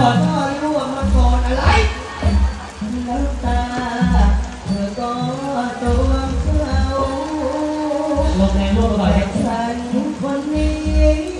ก่อนพ่งมากก่อน ฉันคนนี้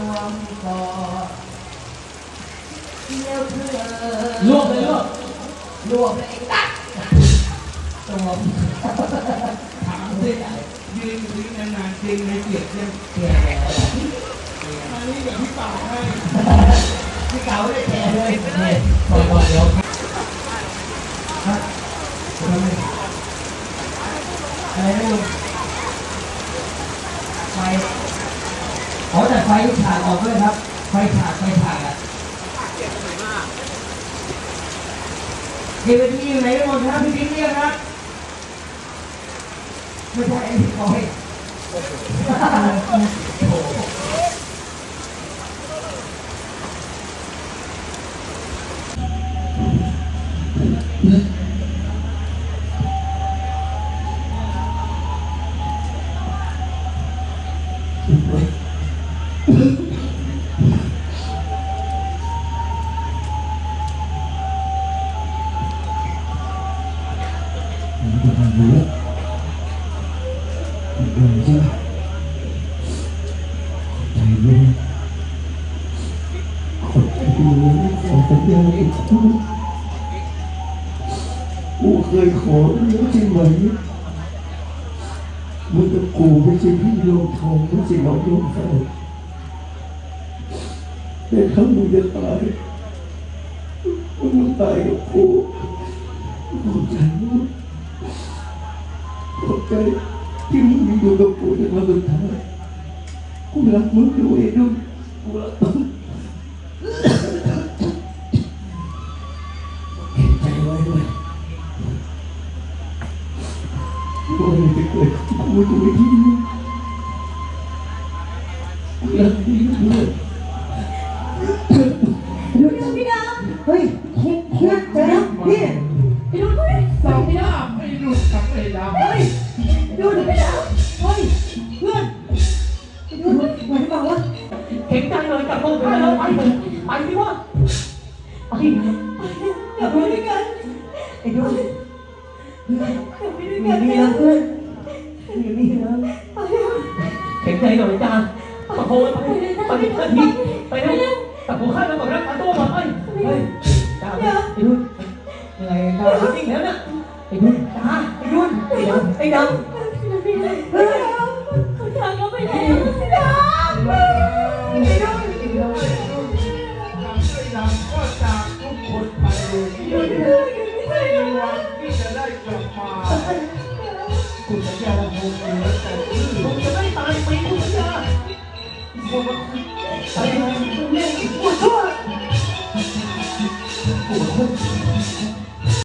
คว่าตัวมีต่อแล้วเธอรวบเลยรวบรวมเลยตัดตัวถามสิยืนอยู่นี่นานๆจริงในเกียรติยังเสียแล้วอันนี้เดี๋ยวพี่เป่าให้พี่เก๋าเลยแชร์เลยนี่ก่อนก่อเดี๋ยวอะไรนะลุงไฟอ๋อแต่ไฟฉากออกด้วยครับ ไฟฉากไฟฉากอะเดี๋ยวที่อยู่ไหนกันหมดครับพี่บิ๊กเรียกครับไม่ใช่ไอ้พี่คอย กูเคยขอแล้วใช่ไหมมึงกับกูไม่ใช่พี่โยมทองไม่ใช่น้องโยมแฟนแต่ถ้ามึงจะตายมึงต้องตายกับกูขอบใจนะ ขอบใจที่มึงอยู่กับกูจนวันสุดท้ายกูรักมึงด้วยด้วยกูรักมึงเห็นใจไว้ด้วยตัวเองจะเกิดกูจะไม่ทิ้งมึงกูรักมึงด้วยดูพี่ดาวเฮ้ยคิดคิดเจอ ไปเดี๋ยวไปด้วยกันไอ้ดูเพื่อนเดี๋ยวไปด้วยกันนะเพื่อนอยู่นี่นะเห็นใจหน่อยจ้านตะโกนไปไปทีไปเร็วตะโกนข้ามมาก่อนนะมาตัวก่อนเฮ้ยเฮ้ยจ้าไอ้ดุนุ่นยังไงจ้าจริงแล้วนะไอ้นุ่นจ้าไอ้นุ่นไอ้ดำไอ้ดำ ไม่มีวันที่จะได้กลับมาคุณจะแก้วงคงเหลือแต่ที่ผมจะไม่ตายไปคุณจ้าผมไปเลยเล่นปวดทั่วปวดทั่ว